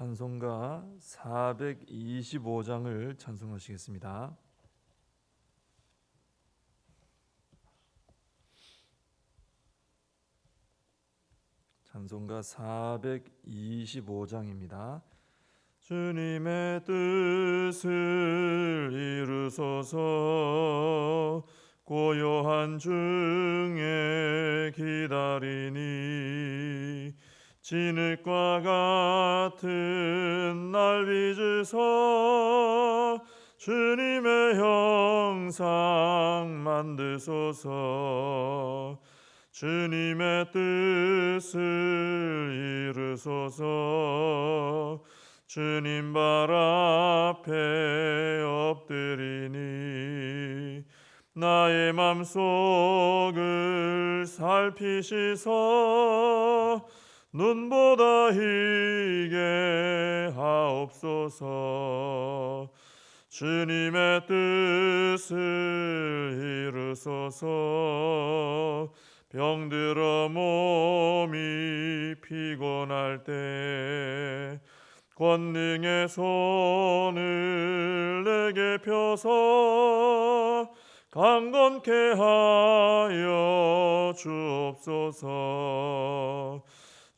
찬송가 425장을 찬송하시겠습니다. 찬송가 425장입니다. 주님의 뜻을 이루소서 고요한 중에 기다리니 진흙과 같은 날 빚으서 주님의 형상 만드소서. 주님의 뜻을 이루소서. 주님 발 앞에 엎드리니 나의 맘속을 살피시서 눈보다 희게 하옵소서. 주님의 뜻을 이루소서. 병들어 몸이 피곤할 때 권능의 손을 내게 펴서 강건케 하여 주옵소서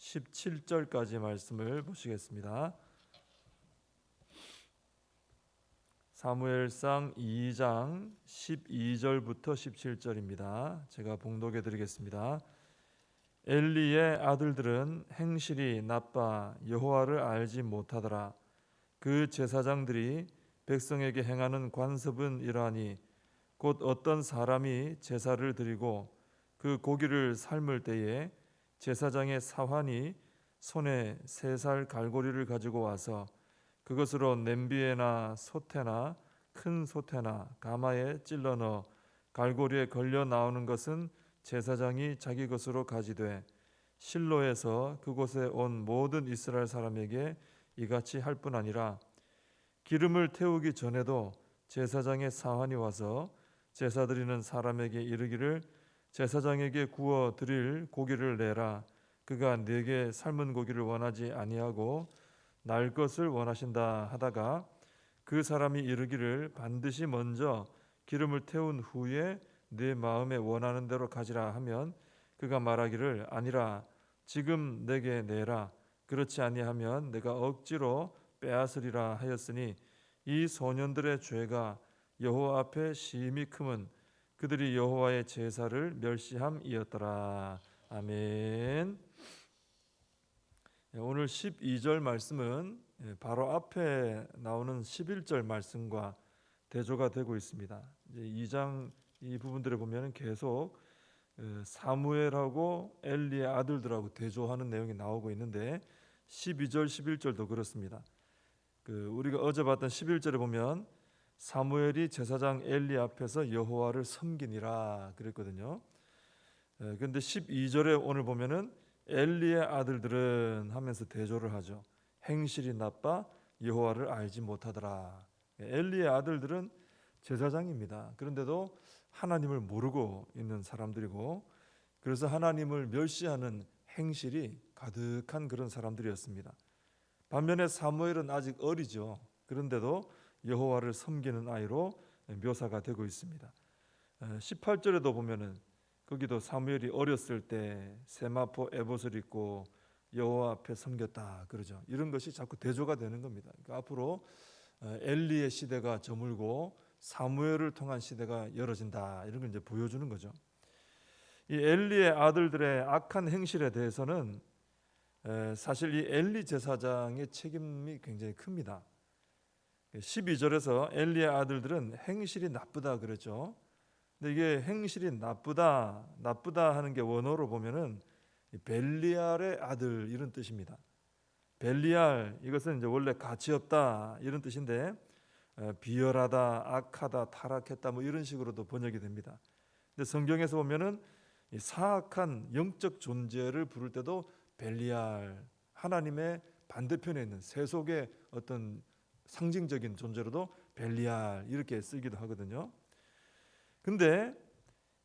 17절까지 말씀을 보시겠습니다. 사무엘상 2장 12절부터 17절입니다. 제가 봉독해 드리겠습니다. 엘리의 아들들은 행실이 나빠 여호와를 알지 못하더라. 그 제사장들이 백성에게 행하는 관습은 이러하니 곧 어떤 사람이 제사를 드리고 그 고기를 삶을 때에 제사장의 사환이 손에 세 살 갈고리를 가지고 와서 그것으로 냄비에나 솥에나 큰 솥에나 가마에 찔러 넣어 갈고리에 걸려 나오는 것은 제사장이 자기 것으로 가지되 실로에서 그곳에 온 모든 이스라엘 사람에게 이같이 할 뿐 아니라 기름을 태우기 전에도 제사장의 사환이 와서 제사 드리는 사람에게 이르기를 제사장에게 구워 드릴 고기를 내라. 그가 내게 삶은 고기를 원하지 아니하고 날 것을 원하신다 하다가 그 사람이 이르기를 반드시 먼저 기름을 태운 후에 내 마음에 원하는 대로 가지라 하면 그가 말하기를 아니라 지금 내게 내라. 그렇지 아니하면 내가 억지로 빼앗으리라 하였으니 이 소년들의 죄가 여호와 앞에 심히 크면 그들이 여호와의 제사를 멸시함이었더라 아멘. 예, 오늘 12절 말씀은 예, 바로 앞에 나오는 11절 말씀과 대조가 되고 있습니다. 이제 2장 이 부분들을 보면 계속 어, 사무엘하고 엘리의 아들들하고 대조하는 내용이 나오고 있는데 12절, 11절도 그렇습니다. 그 우리가 어제 봤던 11절에 보면 사무엘이 제사장 엘리 앞에서 여호와를 섬기니라 그랬거든요. 그런데 12절에 오늘 보면은 엘리의 아들들은 하면서 대조를 하죠. 행실이 나빠 여호와를 알지 못하더라. 엘리의 아들들은 제사장입니다. 그런데도 하나님을 모르고 있는 사람들이고 그래서 하나님을 멸시하는 행실이 가득한 그런 사람들이었습니다. 반면에 사무엘은 아직 어리죠. 그런데도 여호와를 섬기는 아이로 묘사가 되고 있습니다. 18절에도 보면은 거기도 사무엘이 어렸을 때 세마포 에봇을 입고 여호와 앞에 섬겼다 그러죠. 이런 것이 자꾸 대조가 되는 겁니다. 그러니까 앞으로 어, 엘리의 시대가 저물고 사무엘을 통한 시대가 열어진다 이런 걸 이제 보여주는 거죠. 이 엘리의 아들들의 악한 행실에 대해서는 에, 사실 이 엘리 제사장의 책임이 굉장히 큽니다. 12절에서 엘리의 아들들은 행실이 나쁘다 그랬죠. 근데 이게 행실이 나쁘다, 나쁘다 하는 게 원어로 보면은 이 벨리알의 아들 이런 뜻입니다. 벨리알 이것은 이제 원래 가치 없다 이런 뜻인데 어, 비열하다, 악하다, 타락했다 뭐 이런 식으로도 번역이 됩니다. 근데 성경에서 보면은 이 사악한 영적 존재를 부를 때도 벨리알 하나님의 반대편에 있는 세속의 어떤 상징적인 존재로도 벨리알 이렇게 쓰기도 하거든요. 근데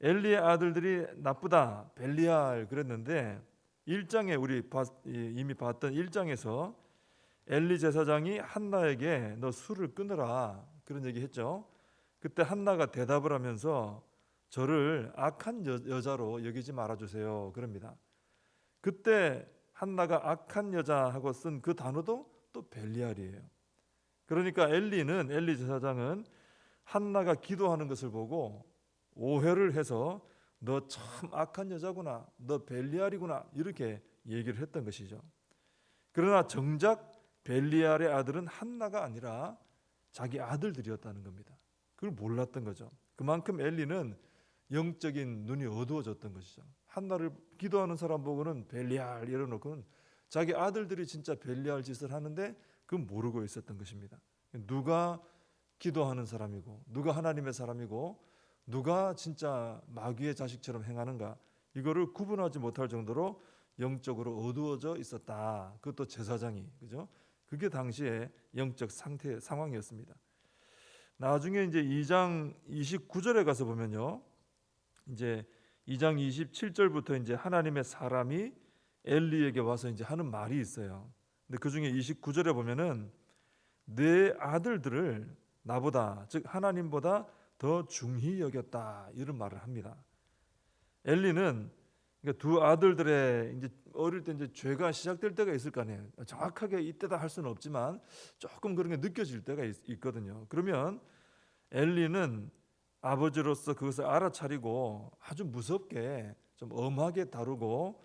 엘리의 아들들이 나쁘다 벨리알 그랬는데 1장에 우리 이미 봤던 1장에서 엘리 제사장이 한나에게 너 술을 끊으라 그런 얘기 했죠. 그때 한나가 대답을 하면서 저를 악한 여, 여자로 여기지 말아 주세요. 그럽니다. 그때 한나가 악한 여자하고 쓴 그 단어도 또 벨리알이에요. 그러니까 엘리는 엘리 제사장은 한나가 기도하는 것을 보고 오해를 해서 너 참 악한 여자구나. 너 벨리알이구나. 이렇게 얘기를 했던 것이죠. 그러나 정작 벨리알의 아들은 한나가 아니라 자기 아들들이었다는 겁니다. 그걸 몰랐던 거죠. 그만큼 엘리는 영적인 눈이 어두워졌던 것이죠. 한나를 기도하는 사람 보고는 벨리알 이러놓고는 자기 아들들이 진짜 벨리알 짓을 하는데 그 모르고 있었던 것입니다. 누가 기도하는 사람이고 누가 하나님의 사람이고 누가 진짜 마귀의 자식처럼 행하는가 이거를 구분하지 못할 정도로 영적으로 어두워져 있었다. 그것도 제사장이 그죠? 그게 당시의 영적 상태 상황이었습니다. 나중에 이제 2장 29절에 가서 보면요. 이제 2장 27절부터 이제 하나님의 사람이 엘리에게 와서 이제 하는 말이 있어요. 근데 그 중에 29절에 보면은 내 아들들을 나보다 즉 하나님보다 더 중히 여겼다 이런 말을 합니다. 엘리는 그러니까 두 아들들의 이제 어릴 때 이제 죄가 시작될 때가 있을 거 아니에요. 정확하게 이때다 할 수는 없지만 조금 그런 게 느껴질 때가 있, 거든요 그러면 엘리는 아버지로서 그것을 알아차리고 아주 무섭게 좀 엄하게 다루고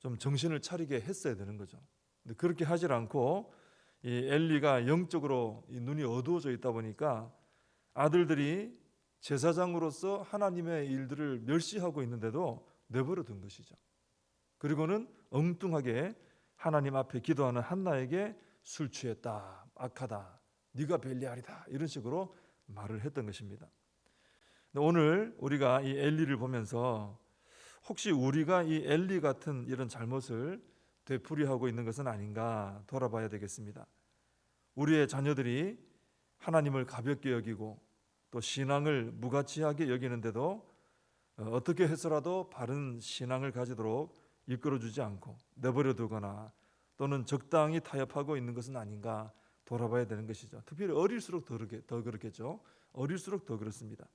좀 정신을 차리게 했어야 되는 거죠. 근데 그렇게 하질 않고 이 엘리가 영적으로 이 눈이 어두워져 있다 보니까 아들들이 제사장으로서 하나님의 일들을 멸시하고 있는데도 내버려 둔 것이죠. 그리고는 엉뚱하게 하나님 앞에 기도하는 한나에게 술 취했다, 악하다, 네가 벨리알이다 이런 식으로 말을 했던 것입니다. 오늘 우리가 이 엘리를 보면서 혹시 우리가 이 엘리 같은 이런 잘못을 되풀이하고 있는 것은 아닌가 돌아봐야 되겠습니다. 우리의 자녀들이 하나님을 가볍게 여기고 또 신앙을 무가치하게 여기는데도 어, 어떻게 해서라도 바른 신앙을 가지도록 이끌어주지 않고 내버려 두거나 또는 적당히 타협하고 있는 것은 아닌가 돌아봐야 되는 것이죠. 특별히 어릴수록 더, 그렇게, 더 그렇겠죠. 어릴수록 더 그렇습니다.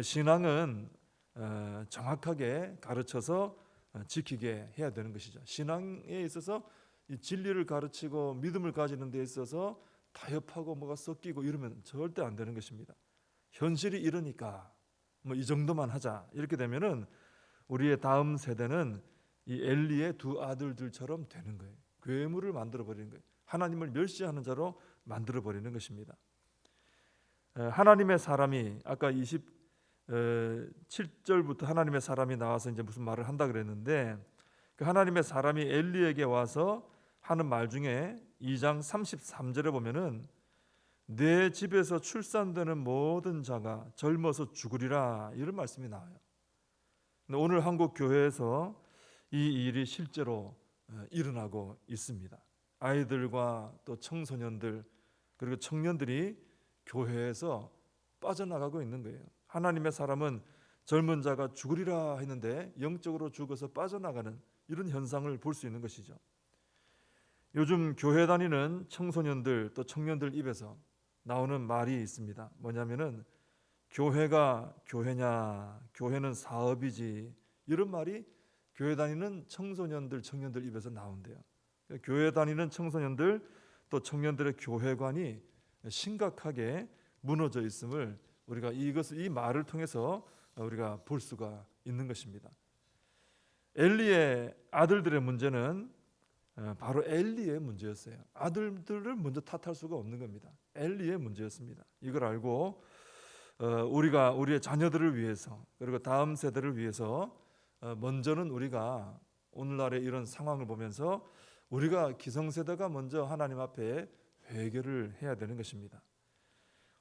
신앙은 어, 정확하게 가르쳐서 어, 지키게 해야 되는 것이죠. 신앙에 있어서 이 진리를 가르치고 믿음을 가지는 데 있어서 타협하고 뭐가 섞이고 이러면 절대 안 되는 것입니다. 현실이 이러니까 뭐 이 정도만 하자 이렇게 되면은 우리의 다음 세대는 이 엘리의 두 아들들처럼 되는 거예요. 괴물을 만들어 버리는 거예요. 하나님을 멸시하는 자로 만들어 버리는 것입니다. 에, 하나님의 사람이 아까 27절부터 하나님의 사람이 나와서 이제 무슨 말을 한다 그랬는데 그 하나님의 사람이 엘리에게 와서 하는 말 중에 2장 33절에 보면은 내 집에서 출산되는 모든 자가 젊어서 죽으리라 이런 말씀이 나와요. 오늘 한국 교회에서 이 일이 실제로 어, 일어나고 있습니다. 아이들과 또 청소년들 그리고 청년들이 교회에서 빠져나가고 있는 거예요. 하나님의 사람은 젊은 자가 죽으리라 했는데 영적으로 죽어서 빠져나가는 이런 현상을 볼 수 있는 것이죠. 요즘 교회 다니는 청소년들 또 청년들 입에서 나오는 말이 있습니다. 뭐냐면은 교회가 교회냐, 교회는 사업이지 이런 말이 교회 다니는 청소년들 청년들 입에서 나온대요. 교회 다니는 청소년들 또 청년들의 교회관이 심각하게 무너져 있음을 우리가 이것을 이 말을 통해서 우리가 볼 수가 있는 것입니다. 엘리의 아들들의 문제는 어, 바로 엘리의 문제였어요. 아들들을 먼저 탓할 수가 없는 겁니다. 엘리의 문제였습니다. 이걸 알고 어, 우리가 우리의 자녀들을 위해서 그리고 다음 세대를 위해서 어, 먼저는 우리가 오늘날의 이런 상황을 보면서 우리가 기성세대가 먼저 하나님 앞에 회개를 해야 되는 것입니다.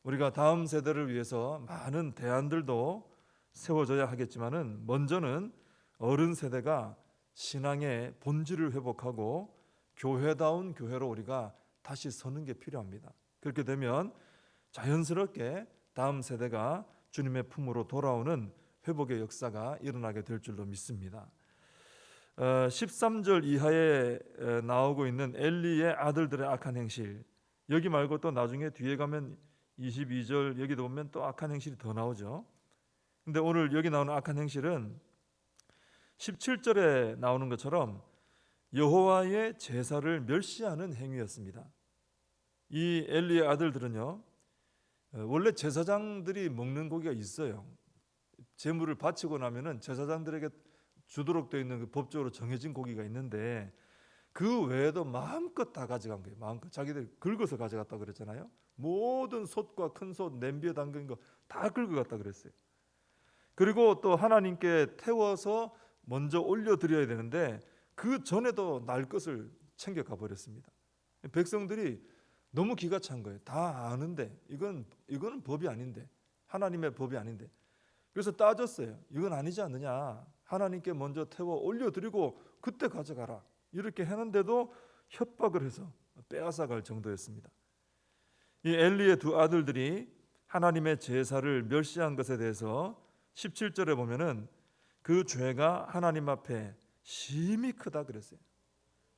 우리가 다음 세대를 위해서 많은 대안들도 세워져야 하겠지만은 먼저는 어른 세대가 신앙의 본질을 회복하고 교회다운 교회로 우리가 다시 서는 게 필요합니다. 그렇게 되면 자연스럽게 다음 세대가 주님의 품으로 돌아오는 회복의 역사가 일어나게 될 줄로 믿습니다. 어, 13절 이하에 에, 나오고 있는 엘리의 아들들의 악한 행실 여기 말고 또 나중에 뒤에 가면 22절 여기도 보면 또 악한 행실이 더 나오죠. 근데 오늘 여기 나오는 악한 행실은 17절에 나오는 것처럼 여호와의 제사를 멸시하는 행위였습니다. 이 엘리의 아들들은요 어, 원래 제사장들이 먹는 고기가 있어요. 제물을 바치고 나면은 제사장들에게 주도록 되어 있는 그 법적으로 정해진 고기가 있는데 그 외에도 마음껏 다 가져간 거예요. 마음껏 자기들 긁어서 가져갔다 그랬잖아요. 모든 솥과 큰 솥, 냄비에 담긴 거 다 긁어갔다 그랬어요. 그리고 또 하나님께 태워서 먼저 올려드려야 되는데 그 전에도 날 것을 챙겨가 버렸습니다. 백성들이 너무 기가 찬 거예요. 다 아는데 이건 이거는 법이 아닌데 하나님의 법이 아닌데 그래서 따졌어요. 이건 아니지 않느냐? 하나님께 먼저 태워 올려드리고 그때 가져가라. 이렇게 했는데도 협박을 해서 빼앗아갈 정도였습니다. 이 엘리의 두 아들들이 하나님의 제사를 멸시한 것에 대해서 17절에 보면은 그 죄가 하나님 앞에 심히 크다 그랬어요.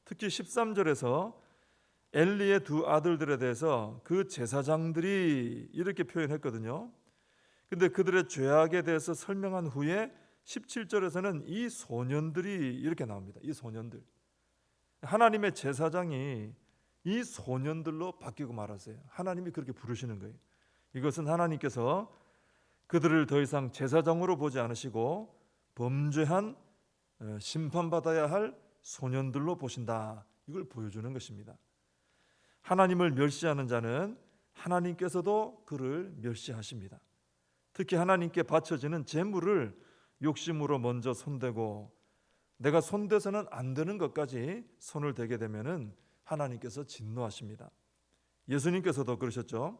특히 13절에서 엘리의 두 아들들에 대해서 그 제사장들이 이렇게 표현했거든요. 근데 그들의 죄악에 대해서 설명한 후에 17절에서는 이 소년들이 이렇게 나옵니다. 이 소년들. 하나님의 제사장이 이 소년들로 바뀌고 말았어요. 하나님이 그렇게 부르시는 거예요. 이것은 하나님께서 그들을 더 이상 제사장으로 보지 않으시고 범죄한 어, 심판받아야 할 소년들로 보신다. 이걸 보여주는 것입니다. 하나님을 멸시하는 자는 하나님께서도 그를 멸시하십니다. 특히 하나님께 바쳐지는 재물을 욕심으로 먼저 손대고 내가 손대서는 안 되는 것까지 손을 대게 되면은 하나님께서 진노하십니다. 예수님께서도 그러셨죠.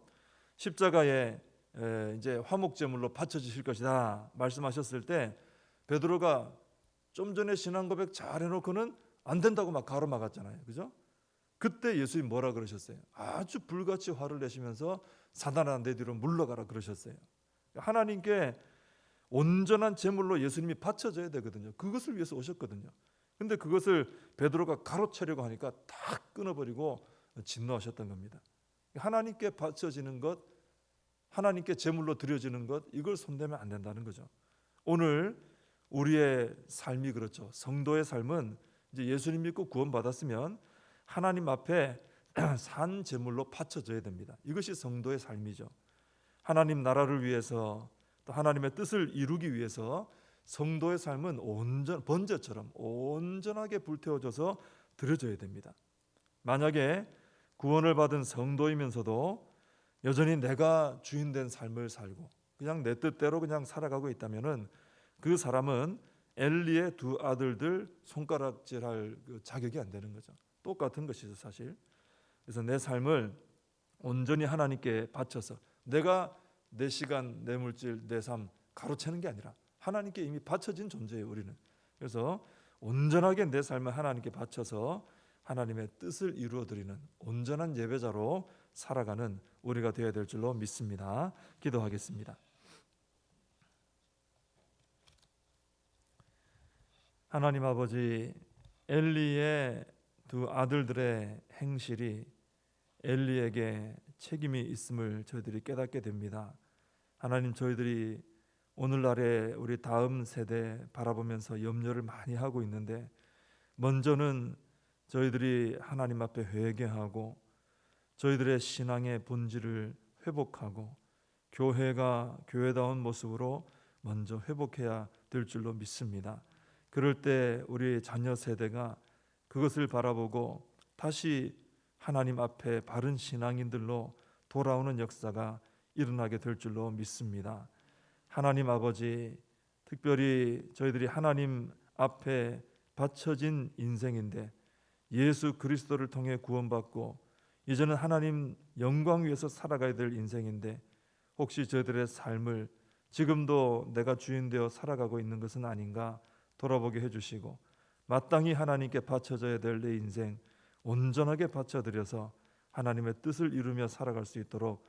십자가에 이제 화목 제물로 바쳐지실 것이다 말씀하셨을 때 베드로가 좀 전에 신앙 고백 잘 해 놓고는 안 된다고 막 가로막았잖아요. 그죠? 그때 예수님 뭐라 그러셨어요? 아주 불같이 화를 내시면서 사단아 내 뒤로 물러가라 그러셨어요. 하나님께 온전한 제물로 예수님이 바쳐져야 되거든요. 그것을 위해서 오셨거든요. 근데 그것을 베드로가 가로채려고 하니까 다 끊어버리고 진노하셨던 겁니다. 하나님께 바쳐지는 것, 하나님께 제물로 드려지는 것, 이걸 손대면 안 된다는 거죠. 오늘 우리의 삶이 그렇죠. 성도의 삶은 이제 예수님 믿고 구원받았으면 하나님 앞에 산 제물로 바쳐져야 됩니다. 이것이 성도의 삶이죠. 하나님 나라를 위해서 또 하나님의 뜻을 이루기 위해서 성도의 삶은 온전 번제처럼 온전하게 불태워져서 드려져야 됩니다. 만약에 구원을 받은 성도이면서도 여전히 내가 주인 된 삶을 살고 그냥 내 뜻대로 그냥 살아가고 있다면은 그 사람은 엘리의 두 아들들 손가락질할 그 자격이 안 되는 거죠. 똑같은 것이죠, 사실. 그래서 내 삶을 온전히 하나님께 바쳐서 내가 내 시간, 내 물질, 내 삶 가로채는 게 아니라 하나님께 이미 바쳐진 존재예요, 우리는. 그래서 온전하게 내 삶을 하나님께 바쳐서 하나님의 뜻을 이루어 드리는 온전한 예배자로 살아가는 우리가 되어야 될 줄로 믿습니다. 기도하겠습니다. 하나님 아버지 엘리의 두 아들들의 행실이 엘리에게 책임이 있음을 저희들이 깨닫게 됩니다. 하나님 저희들이 오늘날의 우리 다음 세대 바라보면서 염려를 많이 하고 있는데 먼저는 저희들이 하나님 앞에 회개하고 저희들의 신앙의 본질을 회복하고 교회가 교회다운 모습으로 먼저 회복해야 될 줄로 믿습니다. 그럴 때 우리 자녀 세대가 그것을 바라보고 다시 하나님 앞에 바른 신앙인들로 돌아오는 역사가 일어나게 될 줄로 믿습니다. 하나님 아버지, 특별히 저희들이 하나님 앞에 바쳐진 인생인데 예수 그리스도를 통해 구원받고 이제는 하나님 영광 위에서 살아가야 될 인생인데 혹시 저희들의 삶을 지금도 내가 주인 되어 살아가고 있는 것은 아닌가 돌아보게 해 주시고 마땅히 하나님께 바쳐져야 될 내 인생 온전하게 바쳐드려서 하나님의 뜻을 이루며 살아갈 수 있도록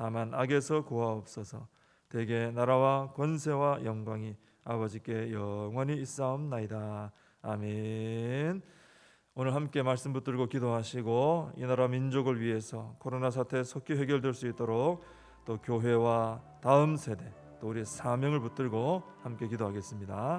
다만 악에서 구하옵소서. 대개 나라와 권세와 영광이 아버지께 영원히 있사옵나이다. 아멘. 오늘 함께 말씀 붙들고 기도하시고 이 나라 민족을 위해서 코로나 사태 속히 해결될 수 있도록 또 교회와 다음 세대 또 우리의 사명을 붙들고 함께 기도하겠습니다.